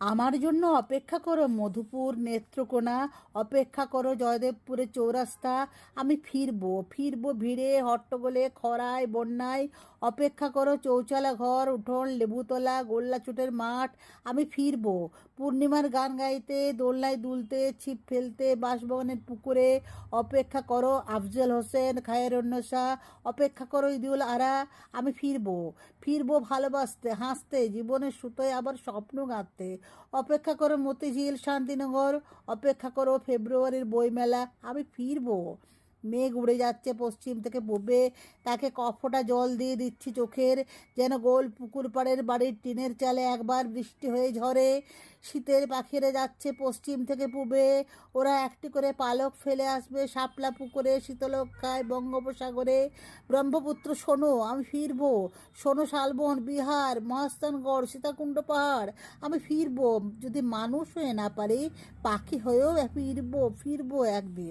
আমার জন্য অপেক্ষা করো, মধুপুর নেত্রকোনা। অপেক্ষা করো জয়দেবপুরের চৌরাস্তা। আমি ফিরবো ফিরবো ভিড়ে, হট্টগোলে, খরায়, বন্যায়। অপেক্ষা করো, চৌচালা ঘর, উঠোন, লেবুতলা গোল্লাচুটের মাঠ। আমি ফিরবো, পূর্ণিমার গান গাইতে, দোলনায় দুলতে, ছিপ ফেলতে, বাসভবনের পুকুরে। অপেক্ষা করো, আফজল হোসেন খায়রুন্নসা অপেক্ষা করো, ইদিউল আরা। আমি ফিরবো ফিরবো ভালোবাসতে, হাসতে, জীবনের সুতোয় আবার স্বপ্ন গাঁথতে। অপেক্ষা করো মতিঝিল শান্তিনগর। অপেক্ষা করো ফেব্রুয়ারির বইমেলা। আমি ফিরবো। মেঘ উড়ে যাচ্ছে পশ্চিম থেকে পূবে তাকে কফটা জল দিয়ে দিচ্ছি চোখের, যেন গোল পুকুর পাড়ের বাড়ির টিনের চালে একবার বৃষ্টি হয়ে ঝরে। শীতের পাখিরে যাচ্ছে পশ্চিম থেকে পূবে ওরা একটি করে পালক ফেলে আসবে শাপলা পুকুরে শীতলক্ষায় বঙ্গোপসাগরে। ব্রহ্মপুত্র, শোনো, আমি ফিরবো। শোনো, শালবন, বিহার, মহাস্থানগড়, সীতাকুণ্ড পাহাড়, আমি ফিরবো। যদি মানুষ হয়ে না পারি, পাখি হয়েও ফিরবো, ফিরব একদিন।